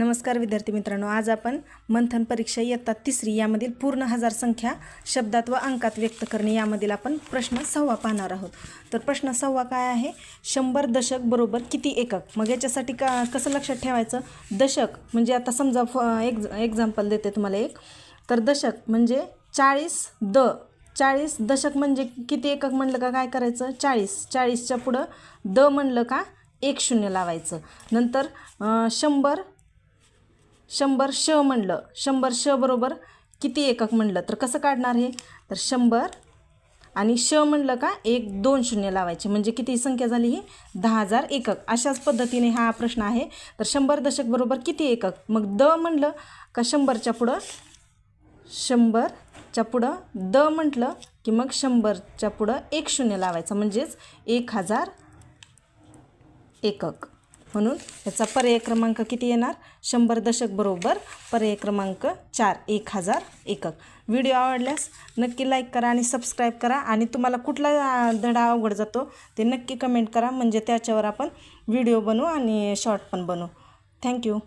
नमस्कार विद्यार्थी मित्रांनो आज आपण मंथन परीक्षा इयत्ता तिसरी यामधील पूर्ण हजार संख्या शब्दात व अंकात व्यक्त करणे यामधील आपण प्रश्न सहावा पाहणार आहोत. तर प्रश्न सहावा काय आहे? शंभर दशक बरोबर किती एकक? मग याच्यासाठी का कसं लक्षात ठेवायचं? दशक म्हणजे आता समजा फ एक एक्झाम्पल देते तुम्हाला एक. तर दशक म्हणजे चाळीस द चाळीस दशक म्हणजे किती एकक म्हणलं का काय करायचं? चाळीस. चाळीसच्या पुढं द म्हणलं का? एक शून्य लावायचं. नंतर शंभर शंभर श म्हणलं. शंभर श बरोबर किती एकक म्हणलं? तर कसं काढणार हे? तर शंभर आणि श म्हणलं का एक दोन शून्य लावायचे. म्हणजे किती संख्या झाली ही? दहा हजार एकक. अशाच पद्धतीने हा प्रश्न आहे. तर शंभर दशक बरोबर किती एकक? मग द म्हणलं का शंभरच्या पुढं? शंभरच्या पुढं द म्हटलं की मग शंभरच्या पुढं एक शून्य लावायचं. म्हणजेच एक हजार एकक. म्हणून याचा पर्याय क्रमांक किती येणार? शंभर दशक बरोबर पर्याय क्रमांक चार एक हजार एकक. व्हिडिओ आवडल्यास नक्की लाईक करा आणि सबस्क्राईब करा. आणि तुम्हाला कुठला धडा अवघड जातो ते नक्की कमेंट करा. म्हणजे त्याच्यावर आपण व्हिडिओ बनवू आणि शॉर्ट पण बनवू. थँक्यू